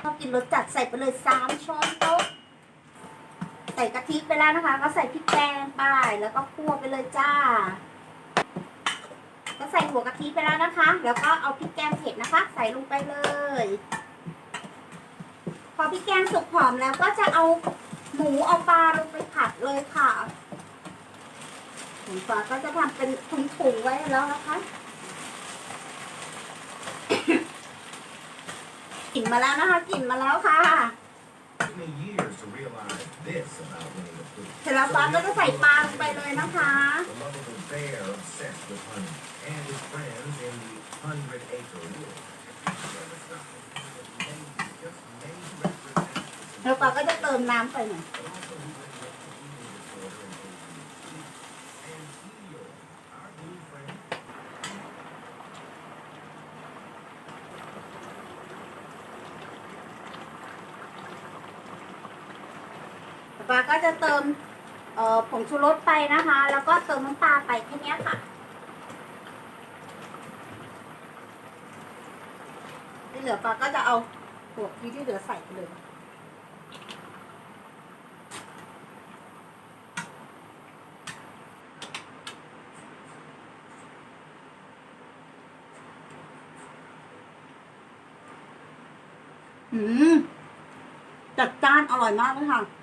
ชอบกินรสจัดใส่ไปเลยสามช้อนโต๊ะใส่กะทิไปแล้วนะคะ ก็ใส่พริกแกงไปแล้วก็คั่วไปเลยจ้า ก็ใส่หัวกะทิไปแล้วนะคะ แล้วก็เอาพริกแกงเผ็ดนะคะ ใส่ลงไปเลย พอพริกแกงสุกหอมแล้วก็จะเอาหมูเอาปลาลงไปผัดเลยค่ะหมูปลาก็จะทำเป็นถุงๆไว้แล้วนะคะ กลิ่นมาแล้วนะคะกลิ่นมาแล้วค่ะ Took me years to realize this about Winnie the Pooh. เสร็จแล้วปลาก็จะใส่ปลาลงไปเลยนะคะ The lovable bear obsessed with honey and his friends in the Hundred Acre Wood. There was nothing that made, just made represent แล้วปลาก็จะเติมน้ำไปหน่อย ปลาก็จะเติมเอ่อผงชูรสไปนะคะ แล้วก็เติมน้ำปลาไปแค่เนี้ยค่ะ ที่เหลือปลาก็จะเอาหัวที่ที่เหลือใส่ไปเลยอืมจัดจ้านอร่อยมากเลยค่ะ